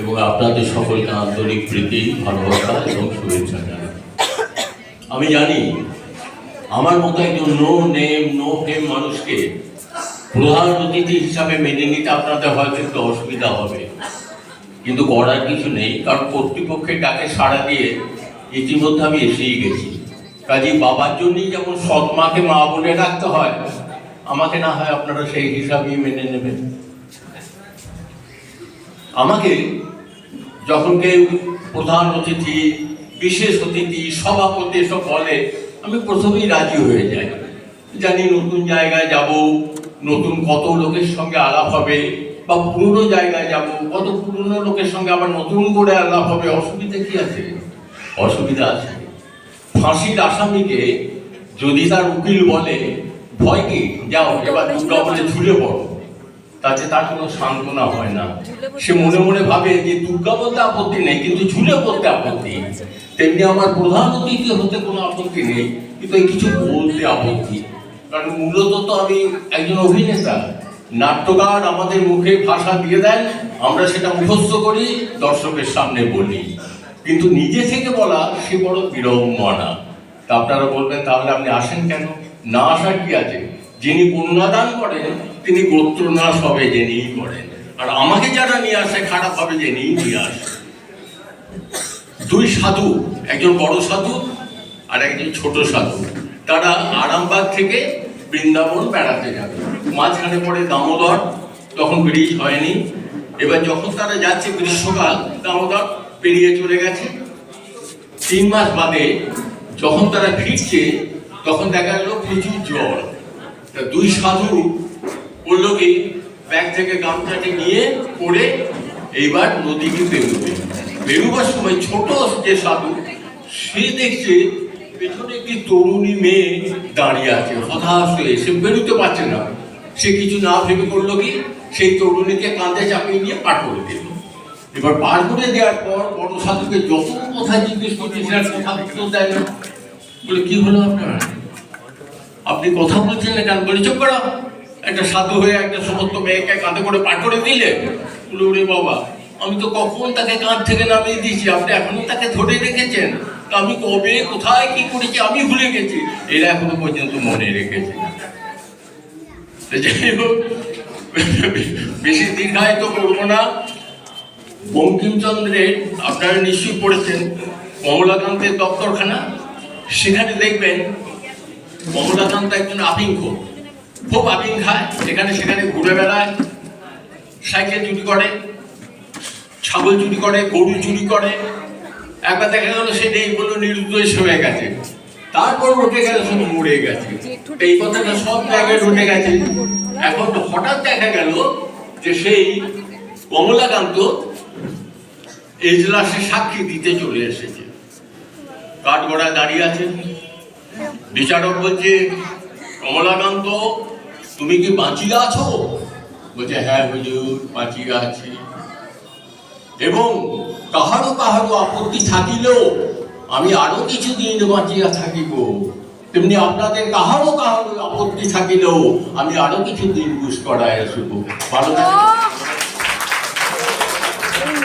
এবং আপনাদের সকলকে আন্তরিক প্রীতি, ভালোবাসা এবং শুভেচ্ছা জানাই। আমি জানি আমার মতো একজন নো নেম নো ফেম মানুষকে প্রধান অতিথি হিসাবে মেনে নিতে আপনাদের হয়তো একটু অসুবিধা হবে। কিন্তু করার কিছু নেই, কারণ কর্তৃপক্ষের ডাকে সাড়া দিয়ে ইতিমধ্যে আমি এসেই গেছি। কাজে বাবার জন্যই যেমন সৎ মাকে মা বলে রাখতে হয়, আমাকে না হয় আপনারা সেই হিসাবেই মেনে নেবেন। আমাকে যখন কেউ প্রধান অতিথি বিশেষ অতিথি সভাপতি এসব বলে আমি প্রথমেই রাজি হয়ে যাই। জানি নতুন জায়গায় যাব নতুন কত লোকের সঙ্গে আলাপ হবে বা পুরনো জায়গায় যাব কত পুরনো লোকের সঙ্গে আবার নতুন করে আলাপ হবে অসুবিধা কি আছে? অসুবিধা আছে। ফাঁসির আসামিকে যদি তার উকিল বলে ভয় কি? যাও এবার দুর্গা বলে ঝুলে পড়ো। তাতে তার কোনো সান্ত্বনা হয় না। সে মনে মনে ভাবে যে দুর্গা বলতে আপত্তি নেই, কিন্তু ঝুলে পড়তে আপত্তি। তেমনি আমার প্রধান অতিথি হতে কোনো আপত্তি নেই, কিন্তু এই কিছু বলতে আপত্তি। কারণ মূলত তো আমি একজন অভিনেতা। নাট্যকার আমাদের মুখে ভাষা দিয়ে দেন, আমরা সেটা মুখস্থ করি, দর্শকের সামনে বলি। কিন্তু নিজে থেকে বলা, সে বড় বিড়ম্বনা। তা আপনারা বলবেন, তাহলে আপনি আসেন কেন? না আসার কি আছে? যিনি কন্যাদান করেন, তিনি গোত্রনাশ হবে জেনেই করেন। আর আমাকে যারা নিয়ে আসে, খারাপ হবে জেনেই নিয়ে আসে। দুই সাধু, একজন বড় সাধু আর একজন ছোট সাধু। তারা আরামবাগ থেকে বৃন্দাবন বেড়াতে যাবে। মাঝখানে পড়ে দামোদর, তখন ব্রিজ হয়নি। এবার যখন তারা যাচ্ছে গ্রীষ্মকাল, দামোদর পেরিয়ে চলে গেছে। তিন মাস বাদে যখন তারা ফিরছে, তখন দেখা গেল প্রচুর জ্বর। তা দুই সাধু বলল কি, ব্যাগ থেকে গামছাটি নিয়ে পড়ে এইবার নদীকে বেরোবে বেরোবার সময় ছোট যে সাধু, সে দেখছে পেছনে একটি তরুণী মেয়ে দাঁড়িয়ে আছে, হতাশ হয়ে, সে বেরোতে পারছে না। সে কিছু না ভেবে করল কি, সেই তরুণীকে কাঁধে চাপিয়ে নিয়ে পার করে দিল। এবার পার করে দেওয়ার পর বড় সাধুকে যত কথা জিজ্ঞেস করছে, সে আর কথা উত্তর দেয় না। বলে, কি হলো আপনার? আপনি কথা বলছেন না কেন বলে চুপ একটা সাধু হয়ে একটা সমস্ত মেয়েকে কাঁধে করে পার করে দিলে উড়ে ওরে বাবা, আমি তো কখন তাকে কাঁধ থেকে নামিয়ে দিয়েছি? আপনি এখনও তাকে ধরে রেখেছেন। আমি কবে, কোথায়, কি করেছি, আমি ভুলে গেছি। এরা এখনও পর্যন্ত মনে রেখেছে বেশি দীর্ঘায়িত করব না। বঙ্কিমচন্দ্রের, আপনারা নিশ্চয়ই পড়েছেন, কমলাকান্তের দপ্তরখানা। সেখানে দেখবেন কমলাকান্ত একজন আপিঙ্ক খুব আপিং খায় এখানে সেখানে ঘুরে বেড়ায়, সাইকেল চুরি করে, ছাগল চুরি করে, গরু চুরি করে। একবার দেখা গেল সে নেই বলল নিরুদ্দেশ হয়ে গেছে। তারপর উঠে গেল শুধু মরে গেছে। এই কথাটা সব জায়গায় উঠে গেছে। এখন হঠাৎ দেখা গেল যে সেই কমলাকান্ত এজলাসে সাক্ষী দিতে চলে এসেছে। কাঠগড়ায় দাঁড়িয়ে আছে। বিচারক বলছে, কমলাকান্ত, তুমি কি বাঁচিয়ে আছো? বলছে হ্যাঁ হুজুর, বাঁচিয়ে আছি। এবং কাহারও কাহারও আপত্তি থাকিলেও আমি আরও কিছুদিন বাঁচিয়া থাকিব। তেমনি আপনাদের কাহারও কাহারও আপত্তি থাকিলেও আমি আরও কিছু দিন বুঝ করায় আসব ভালো।